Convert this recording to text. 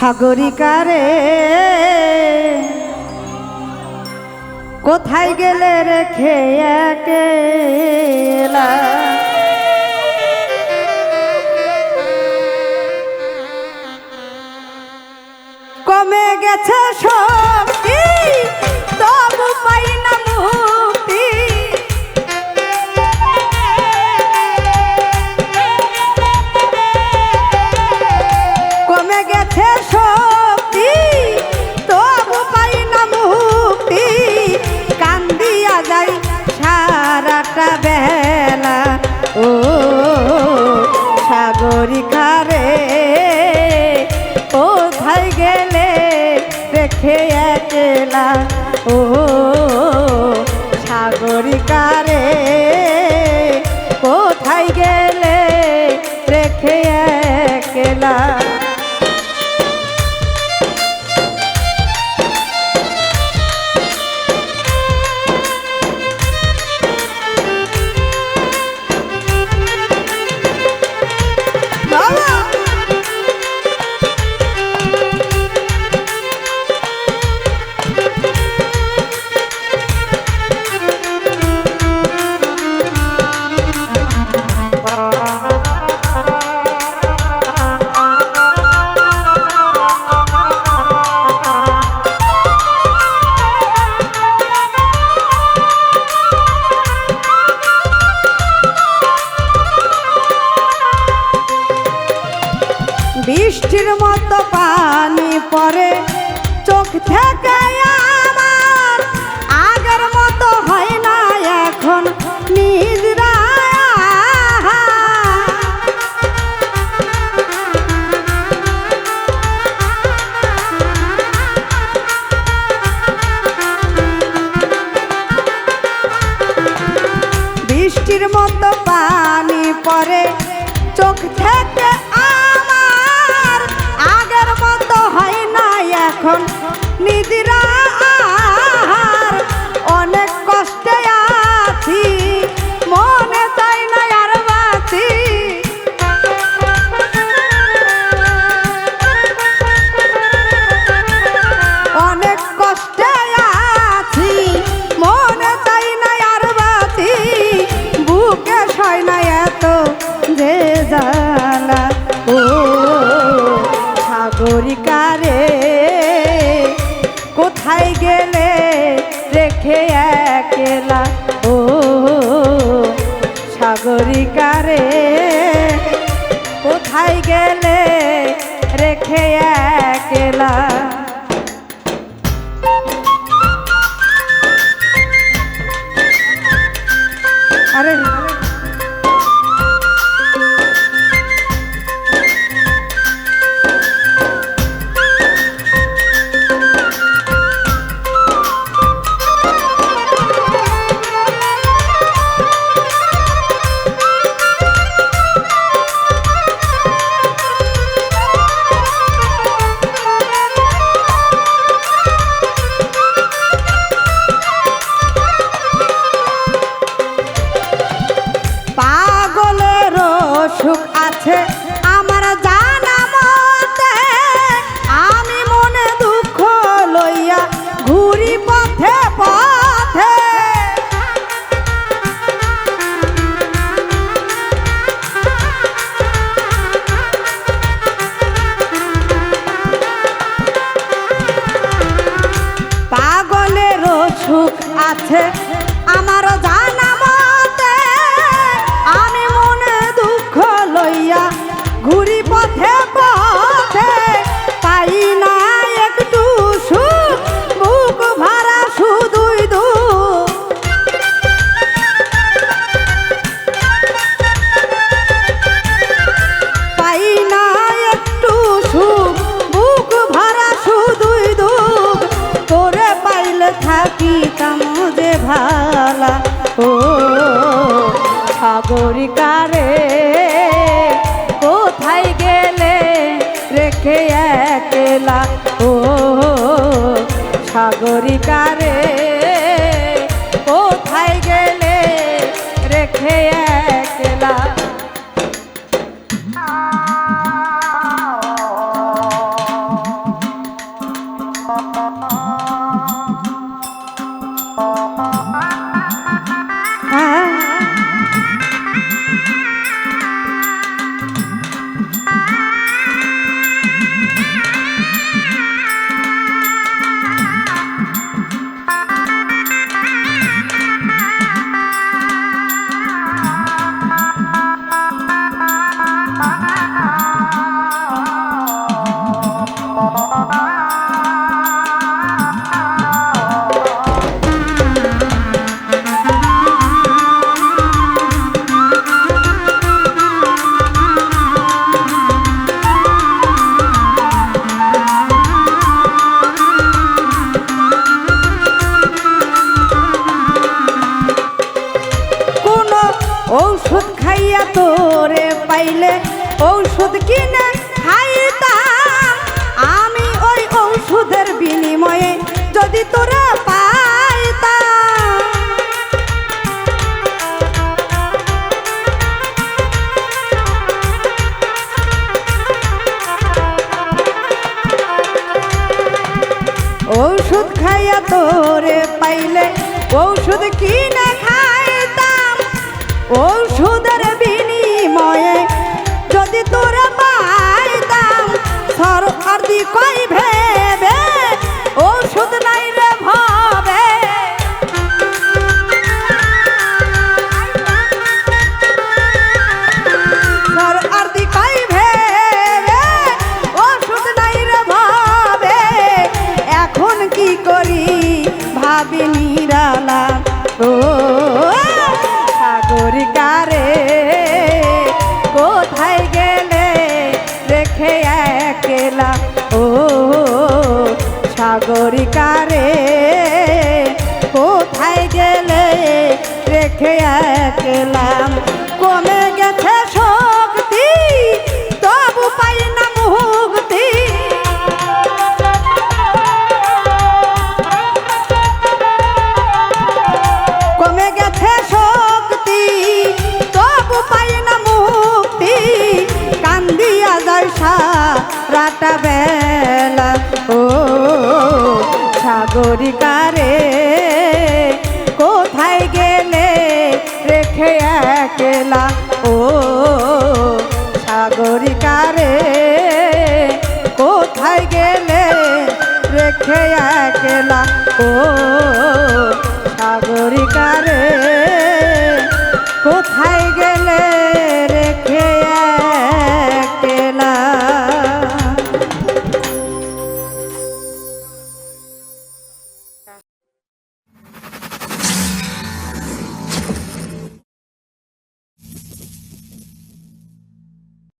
সাগরিকারে। কোথায় গেলে রেখে কমে গেছে সব বেলা বৃষ্টির মতো পানি পরে চোখ থেকে আমার আগের মতো হয় না, এখন বৃষ্টির মতো পানি পরে চোখ থেকে করি সুখ আছে আমারও জানা থাকিতাম যে ভালা। ও সাগরিকারে কোথায় গেলে রেখে একলা? ও সাগরিকা ঔষধ খাইয়া তোরে পাইলে ঔষধ কিনে খাইতাম। আমি ওই ঔষধের বিনিময়ে যদি তোরা ঔষধ খাইয়া তোরে পাইলে ঔষধ কিনে 我说。রাখলাম একলা ও